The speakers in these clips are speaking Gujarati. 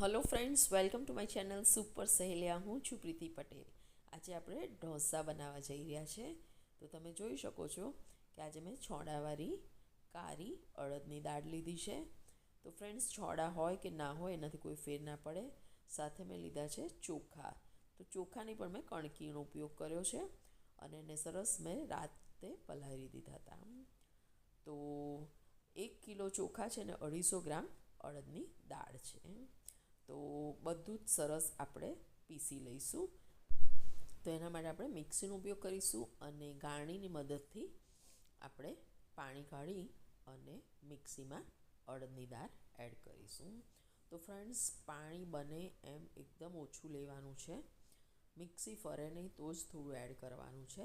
Hello friends welcome to my channel super સહેલિયા હું છું પ્રીતિ પટેલ. આજે આપણે ઢોસા બનાવવા જઈ રહ્યા છે. તો તમે જોઈ શકો છો કે આજે મેં છોડાવાળી કારી, અડદની દાળ લીધી છે. તો ફ્રેન્ડ્સ છોડા હોય કે ના હોય એનાથી કોઈ ફેર ના પડે. સાથે મેં લીધા છે ચોખા. તો ચોખાની પણ મેં કણકીનો ઉપયોગ કર્યો છે અને એને સરસ મેં રાતે પલાળી દીધા હતા. તો એક કિલો ચોખા છે ને અઢીસો ગ્રામ અડદની દાળ છે. તો બધું જ સરસ આપણે પીસી લઈશું. તો એના માટે આપણે મિક્સીનો ઉપયોગ કરીશું અને ગાળણીની મદદથી આપણે પાણી કાઢી અને મિક્સીમાં અડદની દાળ એડ કરીશું. તો ફ્રેન્ડ્સ, પાણી બને એમ એકદમ ઓછું લેવાનું છે. મિક્સી ફરે નહીં તો જ થોડું એડ કરવાનું છે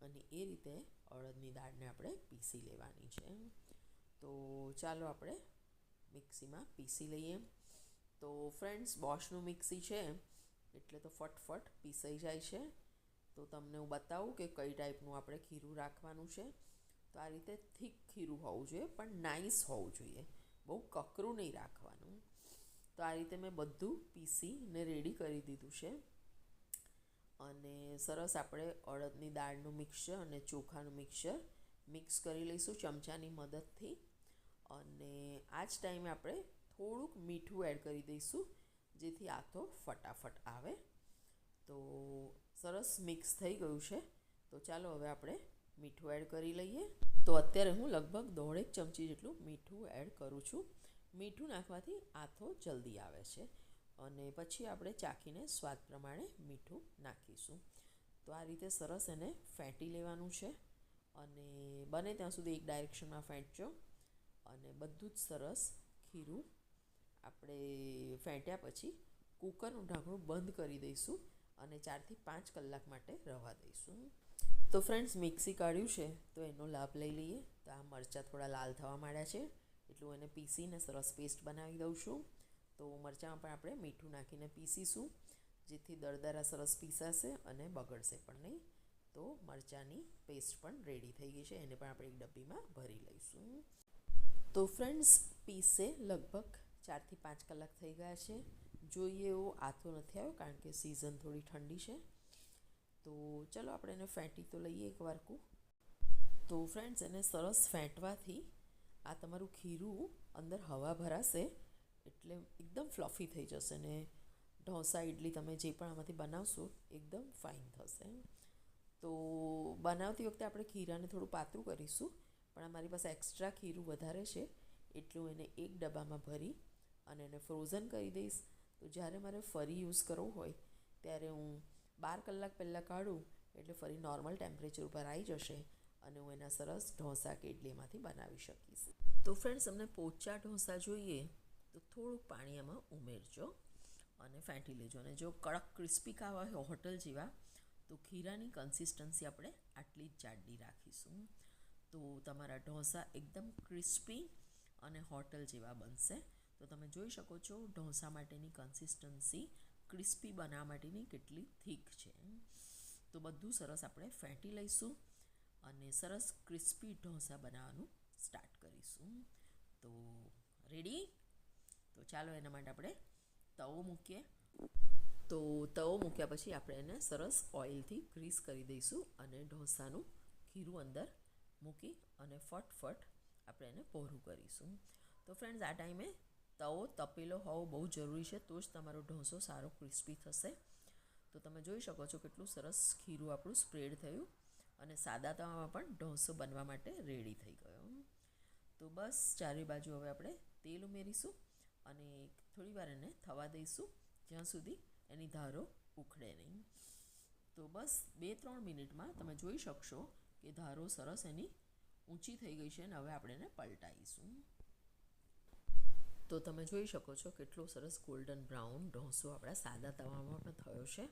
અને એ રીતે અડદની દાળને આપણે પીસી લેવાની છે. તો ચાલો આપણે મિક્સીમાં પીસી લઈએ. તો ફ્રેન્ડ્સ બોશનું મિક્સી છે, એટલે તો ફટફટ પીસાઈ જાય છે. તો તમને હું બતાવું કે કઈ ટાઈપનું આપણે ખીરું રાખવાનું છે. તો આ રીતે થીક ખીરું હોવું જોઈએ, પણ નાઇસ હોવું જોઈએ. બહુ કકરું નહીં રાખવાનું. તો આ રીતે મેં બધું પીસીને રેડી કરી દીધું છે. અને સરસ આપણે અડદની દાળનું મિક્સર અને ચોખાનું મિક્સર મિક્સ કરી લઈશું ચમચાની મદદથી. અને આ જ ટાઈમે આપણે થોડુંક મીઠું એડ કરી દઈશું, જેથી આથો ફટાફટ આવે. તો સરસ મિક્સ થઈ ગયું છે. તો ચાલો હવે આપણે મીઠું એડ કરી લઈએ. તો અત્યારે હું લગભગ દોઢેક ચમચી જેટલું મીઠું એડ કરું છું. મીઠું નાખવાથી આથો જલ્દી આવે છે. અને પછી આપણે ચાખીને સ્વાદ પ્રમાણે મીઠું નાખીશું. તો આ રીતે સરસ એને ફેંટી લેવાનું છે. અને બને ત્યાં સુધી એક ડાયરેક્શનમાં ફેંટજો. અને બધું જ સરસ ખીરું આપણે ફેંટ્યા પછી કૂકરનું ઢાંકણું બંધ કરી દઈશું અને ચારથી પાંચ કલાક માટે રવા દઈશું. તો ફ્રેન્ડ્સ મિક્સી કાઢ્યું છે, તો એનો લાભ લઈ લઈએ. તો આ મરચાં થોડા લાલ થવા માંડ્યા છે, એટલું એને પીસીને સરસ પેસ્ટ બનાવી દઉં છું. તો મરચાંમાં પણ આપણે મીઠું નાખીને પીસીશું, જેથી દરદરા સરસ પીસાશે અને બગડશે પણ નહીં. તો મરચાંની પેસ્ટ પણ રેડી થઈ ગઈ છે, એને પણ આપણે એક ડબ્બીમાં ભરી લઈશું. તો ફ્રેન્ડ્સ પીસે લગભગ ચારથી પાંચ કલાક થઈ ગયા છે. જોઈએ એવો આથો નથી આવ્યો કારણ કે સિઝન થોડી ઠંડી છે. તો ચલો આપણે એને ફેંટી તો લઈએ એક વારકું તો ફ્રેન્ડ્સ એને સરસ ફેંટવાથી આ તમારું ખીરું અંદર હવા ભરાશે એટલે એકદમ ફ્લફી થઈ જશે ને ઢોસા ઇડલી તમે જે પણ આમાંથી બનાવશો એકદમ ફાઇન થશે તો બનાવતી વખતે આપણે ખીરાને થોડું પાતળું કરીશું, પણ અમારી પાસે એક્સ્ટ્રા ખીરું વધારે છે, એટલું એને એક ડબ્બામાં ભરી અને એને ફ્રોઝન કરી દઈશ. તો જ્યારે મારે ફરી યુઝ કરવો હોય, ત્યારે હું બાર કલાક પહેલાં કાઢું, એટલે ફરી નોર્મલ ટેમ્પરેચર ઉપર આવી જશે અને હું એના સરસ ઢોસા કે ઇડલીમાંથી બનાવી શકીશ. તો ફ્રેન્ડ્સ અમને પોચા ઢોસા જોઈએ, તો થોડુંક પાણી એમાં ઉમેરજો અને ફેંટી લેજો. અને જો કડક ક્રિસ્પી ખાવા હોય, હોટલ જેવા, તો ખીરાની કન્સિસ્ટન્સી આપણે આટલી જ જાડી રાખીશું. તો તમારા ઢોસા એકદમ ક્રિસ્પી અને હોટલ જેવા બનશે. તો તમે જોઈ શકો છો, ઢોસા માટેની કન્સિસ્ટન્સી ક્રિસ્પી બનાવવા માટેની કેટલી થીક છે. તો બધું સરસ આપણે ફેંટી લઈશું અને સરસ ક્રિસ્પી ઢોસા બનાવવાનું સ્ટાર્ટ કરીશું. તો રેડી તો ચાલો એના માટે આપણે તવો મૂકીએ. તો તવો મૂક્યા પછી આપણે એને સરસ ઓઇલથી ગ્રીસ કરી દઈશું અને ઢોસાનું ખીરું અંદર મૂકી અને ફટફટ આપણે એને પહોરું કરીશું. તો ફ્રેન્ડ્સ આ ટાઈમે તવો તપેલો હોવો બહુ જરૂરી છે, તો જ તમારો ઢોસો સારો ક્રિસ્પી થશે. તો તમે જોઈ શકો છો કેટલું સરસ ખીરું આપણું સ્પ્રેડ થયું અને સાદા તવામાં પણ ઢોસો બનવા માટે રેડી થઈ ગયો. તો બસ, ચારે બાજુ હવે આપણે તેલ ઉમેરીશું અને થોડી વાર એને થવા દઈશું, જ્યાં સુધી એની ધારો ઉખડે નહીં. તો બસ બે ત્રણ મિનિટમાં તમે જોઈ શકશો કે ધારો સરસ એની ઊંચી થઈ ગઈ છે અને હવે આપણે એને પલટાવીશું તો તમે જોઈ શકો છો કેટલો સરસ ગોલ્ડન બ્રાઉન ઢોંસો આપણા સાદા તવામાં પણ થયો છે.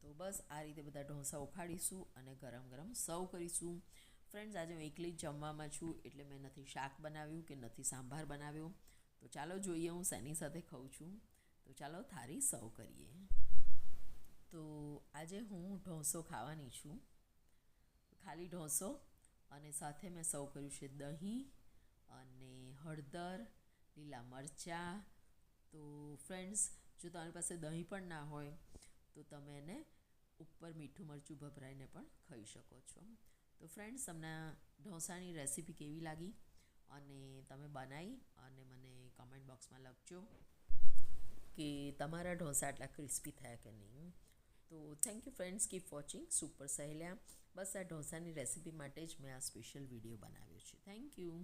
તો બસ આ રીતે બધા ઢોંસા ઉખાડીશું અને ગરમ ગરમ સર્વ કરીશું. ફ્રેન્ડ્સ આજે હું એકલી જ જમવામાં છું એટલે મેં નથી શાક બનાવ્યું કે નથી સાંભાર બનાવ્યો. તો ચાલો જોઈએ હું શેની સાથે ખાઉં છું. તો ચાલો થારી સર્વ કરીએ. તો આજે હું ઢોસો ખાવાની છું. ખાલી ઢોસો અને સાથે મેં સર્વ કર્યું છે દહીં અને હળદર લીલા મરચાં, તો ફ્રેન્ડ્સ જો તમારી પાસે દહીં પણ ના હોય, તો તમે એને ઉપર મીઠું મરચું ભભરાઈને પણ ખાઈ શકો છો. તો ફ્રેન્ડ્સ તમને ઢોસાની રેસીપી કેવી લાગી? અને તમે બનાવી અને મને કમેન્ટ બોક્સમાં લખજો કે તમારા ઢોસા આટલા ક્રિસ્પી થયા કે નહીં. તો thank you friends keep watching super સહેલ્યા બસ આ ઢોસાની રેસીપી માટે જ મેં આ સ્પેશિયલ વીડિયો બનાવ્યો છે. Thank you